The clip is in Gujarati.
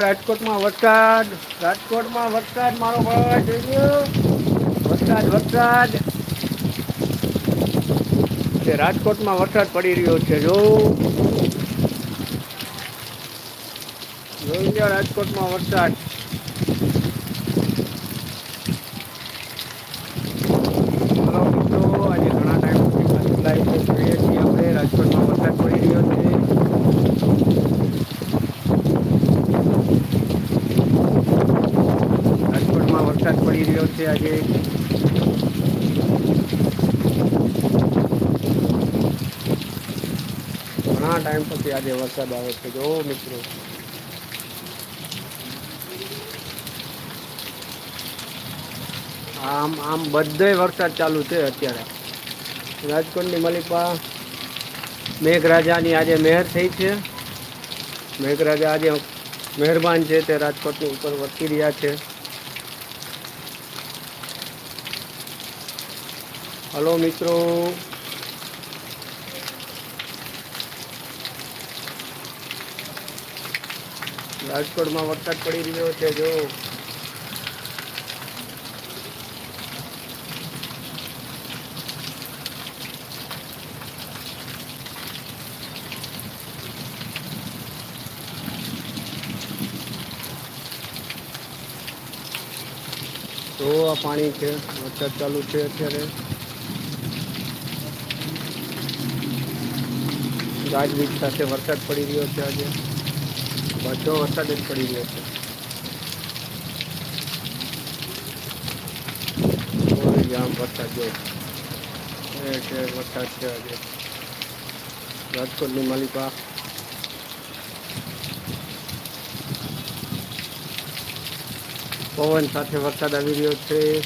રાજકોટમાં વરસાદ રાજકોટમાં વરસાદ, મારો ભાઈ, જોઈ ગયો વરસાદ વરસાદ. તે રાજકોટમાં વરસાદ પડી રહ્યો છે, જો. જોઈ લ્યો રાજકોટમાં વરસાદ હલો મિત્રો આજે ઘણા ટાઈમ પછી લાઈવ જોઈએ છીએ આપણે રાજકોટમાં વરસાદ પડી રહ્યો છે રાજકોટમાં વરસાદ પડી રહ્યો છે આજે. ઘણા ટાઈમ પછી આજે વરસાદ આવે છે. જો મિત્રો. આમ આમ બધે વરસાદ ચાલુ છે અત્યારે. રાજકોટની મલિકા મેઘરાજાની આજે મહેર થઈ છે. મેઘરાજા આજે મહેરબાન છે તે રાજકોટની ઉપર વર્તી રહ્યા છે. હલો, મિત્રો. રાજકોટમાં વરસાદ પડી રહ્યો છે, જો. તો આ પાણી છે, વરસાદ ચાલુ છે અત્યારે. ગાજવીજ સાથે વરસાદ પડી રહ્યો છે આજે. બધો વરસાદ જ પડી રહ્યો છે. જામ વરસાદ જો. એ વરસાદ છે આજે. રાજકોટની માલિકા પવન સાથે વરસાદ આવી રહ્યો છે.